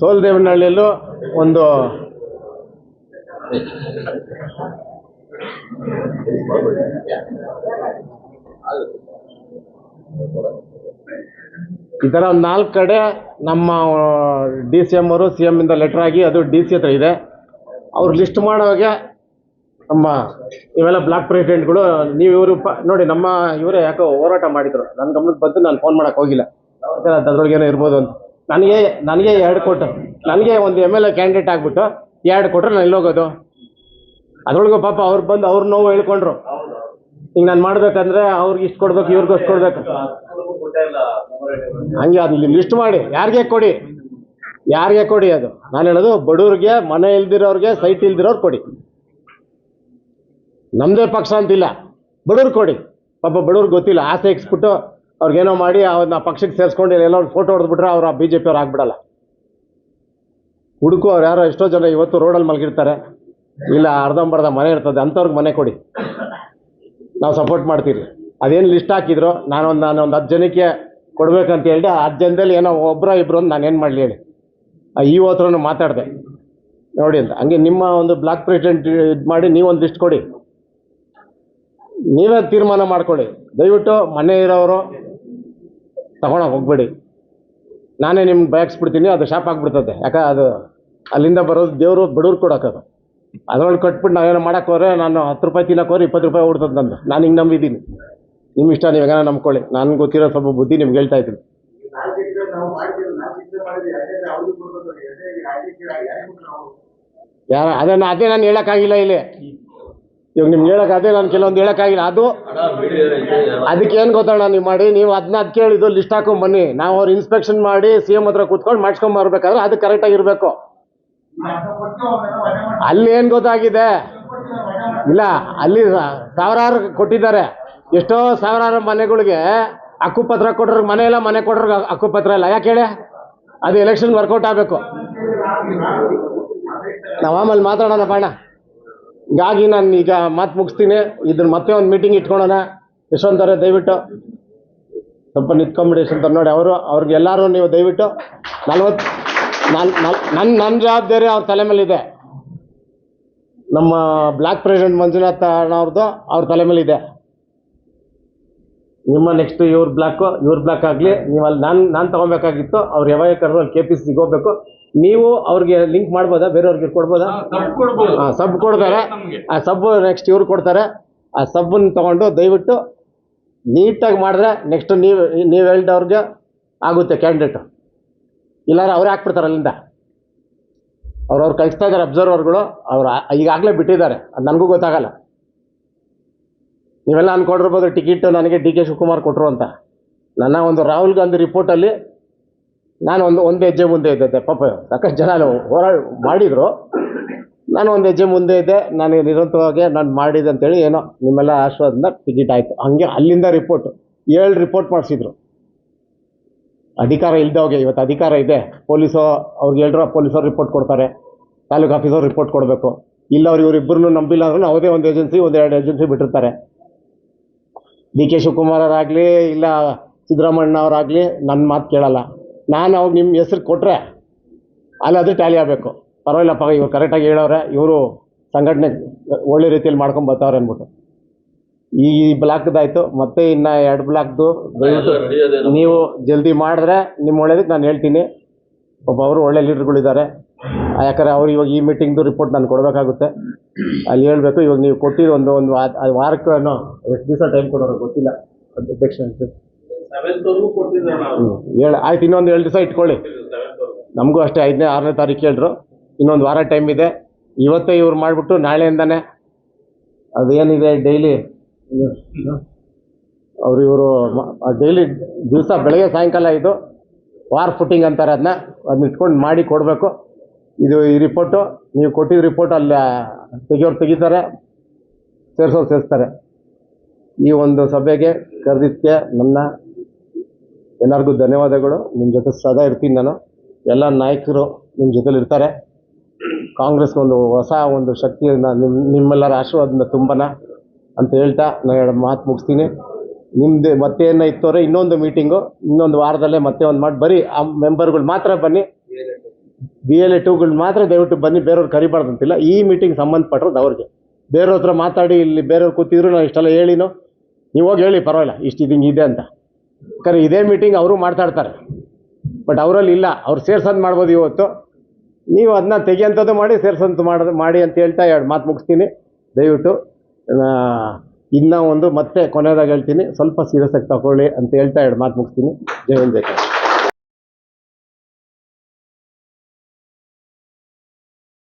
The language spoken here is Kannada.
ಸೋಲ್ದೇವನಹಳ್ಳಿಯಲ್ಲೂ ಒಂದು ಈ ಥರ ಒಂದು ನಾಲ್ಕು ಕಡೆ ನಮ್ಮ ಡಿ ಸಿ ಎಂ ಅವರು ಸಿ ಎಮ್ಮಿಂದ ಲೆಟರ್ ಆಗಿ ಅದು ಡಿ ಸಿ ಹತ್ರ ಇದೆ. ಅವ್ರು ಲಿಸ್ಟ್ ಮಾಡೋವಾಗೆ ನಮ್ಮ ಇವೆಲ್ಲ ಬ್ಲಾಕ್ ಪ್ರೆಸಿಡೆಂಟ್ಗಳು ನೀವು ಇವರು ನೋಡಿ ನಮ್ಮ ಇವರೇ ಯಾಕೋ ಹೋರಾಟ ಮಾಡಿದ್ರು. ನನ್ನ ಗಮನಕ್ಕೆ ಬಂದು ನಾನು ಫೋನ್ ಮಾಡೋಕ್ಕೆ ಹೋಗಿಲ್ಲ. ಯಾಕಂದ್ರೆ ಅದ್ರೊಳಗೆ ಏನೋ ಇರ್ಬೋದು ಅಂತ. ನನಗೆ ನನಗೆ ಎರಡು ಕೊಟ್ಟು, ನನಗೆ ಒಂದು ಎಂ ಎಲ್ ಎ ಕ್ಯಾಂಡಿಡೇಟ್ ಆಗ್ಬಿಟ್ಟು ಎರಡು ಕೊಟ್ಟರು ನಾನು ಎಲ್ಲೋಗೋದು. ಅದ್ರೊಳಗೂ ಪಾಪ ಅವ್ರು ಬಂದು ಅವ್ರ ನೋವು ಹೇಳ್ಕೊಂಡ್ರು. ಈಗ ನಾನು ಮಾಡ್ಬೇಕಂದ್ರೆ ಅವ್ರಿಗೆ ಇಷ್ಟು ಕೊಡ್ಬೇಕು, ಇವ್ರಿಗೆ ಅಷ್ಟು ಕೊಡ್ಬೇಕು. ಹಂಗೆ ಅದು ಲಿಸ್ಟ್ ಮಾಡಿ, ಯಾರಿಗೆ ಕೊಡಿ? ಯಾರಿಗೆ ಕೊಡಿ ಅದು? ನಾನು ಹೇಳೋದು ಬಡವ್ರಿಗೆ, ಮನೆ ಇಲ್ದಿರೋರಿಗೆ ಸೈಟ್ ಇಲ್ದಿರೋರು ಕೊಡಿ. ನಮ್ಮದೇ ಪಕ್ಷ ಅಂತಿಲ್ಲ. ಬಡವ್ರಿಗೆ ಕೊಡಿ. ಪಾಪ ಬಡವ್ರಿಗೆ ಗೊತ್ತಿಲ್ಲ, ಆಸೆ ಇಕ್ಸ್ಬಿಟ್ಟು ಅವ್ರಿಗೇನೋ ಮಾಡಿ ಅವ್ರನ್ನ ಪಕ್ಷಕ್ಕೆ ಸೇರಿಸ್ಕೊಂಡು ಎಲ್ಲೋ ಒಂದು ಫೋಟೋ ಹೊಡೆದ್ಬಿಟ್ರೆ ಅವ್ರು ಬಿ ಜೆ ಪಿ ಅವ್ರು ಆಗ್ಬಿಡಲ್ಲ. ಹುಡುಕು ಅವ್ರು ಯಾರೋ ಎಷ್ಟೋ ಜನ ಇವತ್ತು ರೋಡಲ್ಲಿ ಮಲಗಿರ್ತಾರೆ. ಇಲ್ಲ, ಅರ್ಧಂಬರ್ಧ ಮನೆ ಇರ್ತದೆ, ಅಂಥವ್ರಿಗೆ ಮನೆ ಕೊಡಿ. ನಾವು ಸಪೋರ್ಟ್ ಮಾಡ್ತೀರಿ ಅದೇನು ಲಿಸ್ಟ್ ಹಾಕಿದ್ರು, ನಾನೊಂದು ನಾನು ಒಂದು ಹತ್ತು ಜನಕ್ಕೆ ಕೊಡಬೇಕಂತ ಹೇಳಿ ಆ ಹತ್ತು ಜನದಲ್ಲಿ ಏನೋ ಒಬ್ಬರ ಇಬ್ಬರು ಅಂತ ಏನು ಮಾಡಲಿ ಹೇಳಿ. ಈ ಹತ್ರನೂ ಮಾತಾಡಿದೆ. ನೋಡಿ ಅಂತ. ಹಂಗೆ ನಿಮ್ಮ ಒಂದು ಬ್ಲಾಕ್ ಪ್ರೆಸಿಡೆಂಟ್ ಇದು ಮಾಡಿ ನೀವೊಂದು ಲಿಸ್ಟ್ ಕೊಡಿ. ನೀವೇ ತೀರ್ಮಾನ ಮಾಡ್ಕೊಳ್ಳಿ. ದಯವಿಟ್ಟು ಮನೆ ಇರೋರು ತಗೊಳಕ್ಕೆ ಹೋಗ್ಬೇಡಿ. ನಾನೇ ನಿಮ್ಗೆ ಬಯಸ್ಬಿಡ್ತೀನಿ, ಅದು ಶಾಪ್ ಆಗಿಬಿಡ್ತದೆ. ಯಾಕೆ ಅದು ಅಲ್ಲಿಂದ ಬರೋದು ದೇವರು ಬಡವ್ರು ಕೊಡೋಕ್ಕದು ಅದ್ರೊಳಗೆ ಕಟ್ಬಿಟ್ಟು ನಾವೇನೋ ಮಾಡೋಕ್ಕೆ ಹೋದ್ರೆ ನಾನು ಹತ್ತು ರೂಪಾಯಿ ತಿನ್ನಕ್ಕೆ ಹೋದ್ರೆ ಇಪ್ಪತ್ತು ರೂಪಾಯಿ ಓಡ್ತದೆ ನಂದು. ನಾನು ಹಿಂಗೆ ನಂಬಿದ್ದೀನಿ. ನಿಮ್ಮ ಇಷ್ಟ, ನೀವು ನಂಬ್ಕೊಳ್ಳಿ. ನಾನು ಗೊತ್ತಿರೋ ಸ್ವಲ್ಪ ಬುದ್ಧಿ ನಿಮ್ಗೆ ಹೇಳ್ತಾ ಇದ್ದೀನಿ. ಯಾರ ಅದನ್ನು ಅದೇ ನಾನು ಹೇಳೋಕ್ಕಾಗಿಲ್ಲ ಇಲ್ಲಿ. ಇವಾಗ ನಿಮ್ಗೆ ಹೇಳಕ್ಕೆ ಅದೇ ನಾನು ಕೆಲವೊಂದು ಹೇಳೋಕ್ಕಾಗಿಲ್ಲ ಅದು ಅದಕ್ಕೆ ಏನು ಗೊತ್ತಣ್ಣ ನೀವು ಮಾಡಿ, ನೀವು ಅದನ್ನ ಅದು ಕೇಳಿದ್ದು ಲಿಸ್ಟ್ ಹಾಕೊಂಡು ಬನ್ನಿ. ನಾವು ಅವ್ರು ಇನ್ಸ್ಪೆಕ್ಷನ್ ಮಾಡಿ ಸಿ ಎಂ ಹತ್ರ ಕೂತ್ಕೊಂಡು ಮಾಡಿಸ್ಕೊಂಬರ್ಬೇಕಾದ್ರೆ ಅದು ಕರೆಕ್ಟಾಗಿ ಇರಬೇಕು ಅಲ್ಲಿ ಏನು ಗೊತ್ತಾಗಿದೆ? ಇಲ್ಲ, ಅಲ್ಲಿ ಸಾವಿರಾರು ಕೊಟ್ಟಿದ್ದಾರೆ. ಎಷ್ಟೋ ಸಾವಿರಾರು ಮನೆಗಳಿಗೆ ಹಕ್ಕುಪತ್ರ ಕೊಟ್ಟರು ಮನೆ ಇಲ್ಲ, ಮನೆ ಕೊಟ್ರಿಗೆ ಹಕ್ಕುಪತ್ರ ಇಲ್ಲ. ಯಾಕೆ ಹೇಳಿ? ಅದು ಎಲೆಕ್ಷನ್ ವರ್ಕೌಟ್ ಆಗಬೇಕು. ನಾವು ಆಮೇಲೆ ಮಾತಾಡೋಣ ಬಾಣ ಹೀಗಾಗಿ ನಾನು ಈಗ ಮಾತು ಮುಗಿಸ್ತೀನಿ. ಇದ್ರ ಮತ್ತೆ ಒಂದು ಮೀಟಿಂಗ್ ಇಟ್ಕೊಳೋಣ. ಯಶವಂತವ್ರೆ ದಯವಿಟ್ಟು ಸ್ವಲ್ಪ ನಿಂತ್ಕೊಂಬಿಡಿ ಯಶವಂತ ನೋಡಿ ಅವರು, ಅವ್ರಿಗೆ ಎಲ್ಲರೂ ನೀವು ದಯವಿಟ್ಟು ನಲ್ವತ್ತು ನಾನು ನನ್ನ ನನ್ನ ಜವಾಬ್ದಾರಿ ಅವ್ರ ತಲೆ ಮೇಲಿದೆ. ನಮ್ಮ ಬ್ಲಾಕ್ ಪ್ರೆಸಿಡೆಂಟ್ ಮಂಜುನಾಥ್ ಅವ್ರದ್ದು ಅವ್ರ ತಲೆ ಮೇಲಿದೆ. ನಿಮ್ಮ ನೆಕ್ಸ್ಟ್ ಇವ್ರ ಬ್ಲಾಕು ಇವ್ರ ಬ್ಲಾಕ್ ಆಗಲಿ ನೀವು ಅಲ್ಲಿ ನಾನು ನಾನು ತೊಗೊಬೇಕಾಗಿತ್ತು ಅವ್ರು ಯಾವಾಗ ಕರೆದ್ರು ಅಲ್ಲಿ ಕೆ ಪಿ ಸಿಗೆ ಹೋಗ್ಬೇಕು. ನೀವು ಅವ್ರಿಗೆ ಲಿಂಕ್ ಮಾಡ್ಬೋದಾ? ಬೇರೆಯವ್ರಿಗೆ ಕೊಡ್ಬೋದಾ? ಹಾಂ ಸಬ್ ಕೊಡ್ತಾರೆ. ಆ ಸಬ್ ನೆಕ್ಸ್ಟ್ ಇವ್ರು ಕೊಡ್ತಾರೆ. ಆ ಸಬ್ಬನ್ನು ತೊಗೊಂಡು ದಯವಿಟ್ಟು ನೀಟಾಗಿ ಮಾಡಿದ್ರೆ ನೆಕ್ಸ್ಟ್ ನೀವು ನೀವು ಹೇಳಿದವ್ರಿಗೆ ಆಗುತ್ತೆ ಕ್ಯಾಂಡಿಡೇಟು ಇಲ್ಲಾಂದ್ರೆ ಅವರೇ ಹಾಕ್ಬಿಡ್ತಾರೆ ಅಲ್ಲಿಂದ. ಅವ್ರವ್ರು ಕಳಿಸ್ತಾ ಇದ್ದಾರೆ ಅಬ್ಸರ್ವರ್ಗಳು ಅವ್ರು ಈಗಾಗಲೇ ಬಿಟ್ಟಿದ್ದಾರೆ. ಅದು ನನಗೂ ಗೊತ್ತಾಗಲ್ಲ. ನೀವೆಲ್ಲ ಅಂದ್ಕೊಂಡಿರ್ಬೋದು ಟಿಕೆಟ್ ನನಗೆ ಡಿ ಕೆ ಶಿವಕುಮಾರ್ ಕೊಟ್ಟರು ಅಂತ. ನನ್ನ ಒಂದು ರಾಹುಲ್ ಗಾಂಧಿ ರಿಪೋರ್ಟಲ್ಲಿ ನಾನು ಒಂದು ಒಂದು ಹೆಜ್ಜೆ ಮುಂದೆ ಇದ್ದೆ ಪಾಪ ಸಾಕಷ್ಟು ಜನ ಹೋರಾಡ ಮಾಡಿದರು. ನಾನು ಒಂದು ಹೆಜ್ಜೆ ಮುಂದೆ ಇದ್ದೆ, ನಾನು ನಿರಂತರವಾಗಿ ನಾನು ಮಾಡಿದೆ ಅಂತೇಳಿ ಏನೋ ನಿಮ್ಮೆಲ್ಲ ಆಶ್ವಾದಿಂದ ಟಿಕೆಟ್ ಆಯಿತು. ಹಂಗೆ ಅಲ್ಲಿಂದ ರಿಪೋರ್ಟ್ ಏಳು ರಿಪೋರ್ಟ್ ಮಾಡಿಸಿದ್ರು. ಅಧಿಕಾರ ಇಲ್ದವ್ಗೆ ಇವತ್ತು ಅಧಿಕಾರ ಇದೆ. ಪೊಲೀಸೋ, ಅವ್ರಿಗೆ ಹೇಳಿರೋ ಪೊಲೀಸರು ರಿಪೋರ್ಟ್ ಕೊಡ್ತಾರೆ. ತಾಲೂಕು ಆಫೀಸರ್ ರಿಪೋರ್ಟ್ ಕೊಡಬೇಕು. ಇಲ್ಲ ಅವ್ರು ಇವರಿಬ್ಬರನ್ನು ನಂಬಿಲ್ಲ ಅಂದ್ರೂ ಯಾವುದೇ ಒಂದು ಏಜೆನ್ಸಿ ಒಂದು ಎರಡು ಏಜೆನ್ಸಿ ಬಿಟ್ಟಿರ್ತಾರೆ. ಡಿ ಕೆ ಶಿವಕುಮಾರರಾಗಲಿ ಇಲ್ಲ ಸಿದ್ದರಾಮಣ್ಣ ಅವರಾಗಲಿ ನನ್ನ ಮಾತು ಕೇಳಲ್ಲ. ನಾನು ಅವಾಗ ನಿಮ್ಮ ಹೆಸ್ರು ಕೊಟ್ಟರೆ ಅಲ್ಲಿ ಅದು ಟ್ಯಾಲಿ ಆಗಬೇಕು. ಪರವಾಗಿಲ್ಲಪ್ಪ ಇವ್ರು ಕರೆಕ್ಟಾಗಿ ಹೇಳವ್ರೆ ಇವರು ಸಂಘಟನೆ ಒಳ್ಳೆ ರೀತಿಯಲ್ಲಿ ಮಾಡ್ಕೊಂಡು ಬರ್ತಾವ್ರೆ ಅಂದ್ಬಿಟ್ಟು. ಈ ಬ್ಲಾಕ್ದಾಯಿತು ಮತ್ತೆ ಇನ್ನು ಎರಡು ಬ್ಲಾಕ್ದು ದಯವಿಟ್ಟು ನೀವು ಜಲ್ದಿ ಮಾಡಿದ್ರೆ ನಿಮ್ಮ ಒಳ್ಳೇದಕ್ಕೆ ನಾನು ಹೇಳ್ತೀನಿ. ಒಬ್ಬ ಅವರು ಒಳ್ಳೆ ಲೀಡರ್ಗಳಿದ್ದಾರೆ ಯಾಕಂದರೆ ಅವ್ರು ಇವಾಗ ಈ ಮೀಟಿಂಗ್ದು ರಿಪೋರ್ಟ್ ನಾನು ಕೊಡಬೇಕಾಗುತ್ತೆ. ಅಲ್ಲಿ ಹೇಳಬೇಕು ಇವಾಗ ನೀವು ಕೊಟ್ಟಿದ್ದು ಒಂದು ಒಂದು ವಾ- ಅದು ವಾರಕ್ಕೆ ಎಷ್ಟು ದಿವಸ ಟೈಮ್ ಕೊಡೋರು ಗೊತ್ತಿಲ್ಲ. ಅಧ್ಯಕ್ಷ ಹೇಳಿ. ಆಯ್ತು ಇನ್ನೊಂದು ಎರಡು ದಿವಸ ಇಟ್ಕೊಳ್ಳಿ. ನಮಗೂ ಅಷ್ಟೇ ಐದನೇ ಆರನೇ ತಾರೀಕು ಹೇಳಿದ್ರು ಇನ್ನೊಂದು ವಾರ ಟೈಮ್ ಇದೆ. ಇವತ್ತೇ ಇವ್ರು ಮಾಡಿಬಿಟ್ಟು ನಾಳೆಯಿಂದನೇ ಅದೇನಿದೆ ಡೈಲಿ ಅವರು ಇವರು ಡೈಲಿ ದಿವಸ ಬೆಳಗ್ಗೆ ಸಾಯಂಕಾಲ ಇದು ವಾರ್ ಫುಟಿಂಗ್ ಅಂತಾರೆ ಅದನ್ನ ಅದನ್ನ ಇಟ್ಕೊಂಡು ಮಾಡಿ ಕೊಡಬೇಕು. ಇದು ಈ ರಿಪೋರ್ಟು ನೀವು ಕೊಟ್ಟಿದ್ದ ರಿಪೋರ್ಟ್ ಅಲ್ಲಿ ತೆಗಿಯೋರು ತೆಗಿತಾರೆ, ಸೇರಿಸೋರು ಸೇರಿಸ್ತಾರೆ. ಈ ಒಂದು ಸಭೆಗೆ ಕರೆದಿದ್ದಕ್ಕೆ ನನ್ನ ಎಲ್ಲರಿಗೂ ಧನ್ಯವಾದಗಳು. ನಿಮ್ಮ ಜೊತೆ ಸದಾ ಇರ್ತೀನಿ ನಾನು. ಎಲ್ಲ ನಾಯಕರು ನಿಮ್ಮ ಜೊತೆಲಿ ಇರ್ತಾರೆ. ಕಾಂಗ್ರೆಸ್ಗೊಂದು ಹೊಸ ಒಂದು ಶಕ್ತಿಯನ್ನು ನಿಮ್ಮ ನಿಮ್ಮೆಲ್ಲರ ಆಶೀರ್ವಾದದಿಂದ ತುಂಬನ ಅಂತ ಹೇಳ್ತಾ ನಾನು ಎರಡು ಮಾತು ಮುಗಿಸ್ತೀನಿ. ನಿಮ್ಮದು ಮತ್ತೆ ಏನೋ ಇತ್ತವ್ರೆ ಇನ್ನೊಂದು ಮೀಟಿಂಗು ಇನ್ನೊಂದು ವಾರದಲ್ಲೇ ಮತ್ತೆ ಒಂದು ಮಾಡಿ, ಬರೀ ಆ ಮೆಂಬರ್ಗಳು ಮಾತ್ರ ಬನ್ನಿ. ಬಿ ಎಲ್ ಎ ಟೂಗಳು ಮಾತ್ರ ದಯವಿಟ್ಟು ಬನ್ನಿ, ಬೇರೆಯವ್ರು ಕರಿಬಾರ್ದಂತಿಲ್ಲ ಈ ಮೀಟಿಂಗ್ ಸಂಬಂಧಪಟ್ಟರು ಅವ್ರಿಗೆ ಬೇರೆಯವ್ರ ಹತ್ರ ಮಾತಾಡಿ, ಇಲ್ಲಿ ಬೇರೆಯವ್ರು ಕೂತಿದ್ರು, ನಾನು ಇಷ್ಟೆಲ್ಲ ಹೇಳಿನೋ, ನೀವು ಹೋಗಿ ಹೇಳಿ, ಪರವಾಗಿಲ್ಲ, ಇಷ್ಟು ಇದು ಇದೆ ಅಂತ. ಯಾಕಂದರೆ ಇದೇ ಮೀಟಿಂಗ್ ಅವರು ಮಾತಾಡ್ತಾರೆ ಬಟ್ ಅವರಲ್ಲಿ ಇಲ್ಲ, ಅವ್ರು ಸೇರ್ಸೋದು ಮಾಡ್ಬೋದು ಇವತ್ತು. ನೀವು ಅದನ್ನ ತೆಗಿಯಂಥದ್ದು ಮಾಡಿ ಸೇರ್ಸಂತ ಮಾಡೋದು ಮಾಡಿ ಅಂತ ಹೇಳ್ತಾ ಎರಡು ಮಾತು ಮುಗಿಸ್ತೀನಿ. ದಯವಿಟ್ಟು ಇನ್ನೂ ಒಂದು ಮತ್ತೆ ಕೊನೆಯದಾಗಿ ಹೇಳ್ತೀನಿ. ಸ್ವಲ್ಪ ಸೀರಿಯಸ್ ಆಗಿ ತಗೊಳ್ಳಿ ಅಂತ ಹೇಳ್ತಾ ಎರಡು ಮಾತು ಮುಗಿಸ್ತೀನಿ. ಜೈ ಹಿಂದ್, ಜೈ